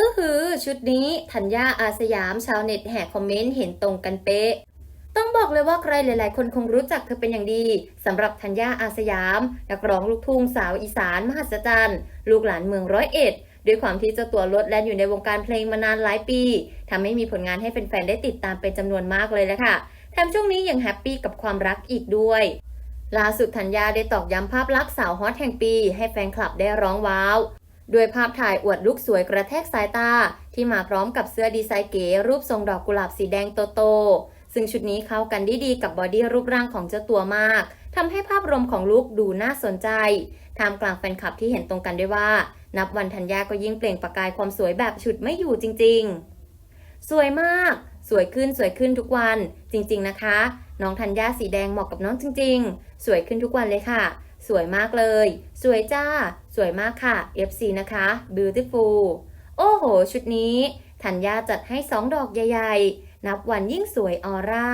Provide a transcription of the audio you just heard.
อื้อหือ ชุดนี้ธัญญาอาสยามชาวเน็ตแห่คอมเมนต์เห็นตรงกันเป๊ะ ต้องบอกเลยว่าใครหลายๆ คนคงรู้จักเธอเป็นอย่างดีสำหรับธัญญาอาสยาม นักร้องลูกทุ่งสาวอีสานมหัศจรรย์ลูกหลานเมืองร้อยเอ็ดด้วยความที่เจ้าตัวลดแลนอยู่ในวงการเพลงมานานหลายปีทำให้มีผลงานให้แฟนๆได้ติดตามเป็นจำนวนมากเลยแหละค่ะแถมช่วงนี้ยังแฮปปี้กับความรักอีกด้วยล่าสุดธัญญาได้ตอกย้ำภาพลักษณ์สาวฮอตแห่งปี ให้แฟนคลับได้ร้องว้าว ด้วยภาพถ่ายอวดลุกสวยกระแทกสายตา ที่มาพร้อมกับเสื้อดีไซน์เก๋รูปทรงดอกกุหลาบสีแดงโตๆ ซึ่งชุดนี้เข้ากันได้ดีกับบอดี้รูปร่างของเจ้าตัวมากทำให้ภาพรวมของลุคดูน่าสนใจท่ามกลางแฟนคลับที่เห็นตรงกันด้วยว่า นับวันธัญญาก็ยิ่งเปล่งประกายความสวยแบบฉุดไม่อยู่จริง ๆ สวยมาก สวยขึ้นสวยขึ้นทุกวัน จริง ๆ นะคะ น้องธัญญาสีแดงเหมาะกับน้องจริง ๆ สวยขึ้นทุกวันเลยค่ะ สวยมากเลย สวยจ้า สวยมากค่ะ FC นะคะ beautiful โอ้โห ชุดนี้ธัญญาจัดให้สองดอกใหญ่ ๆ นับวันยิ่งสวยออร่า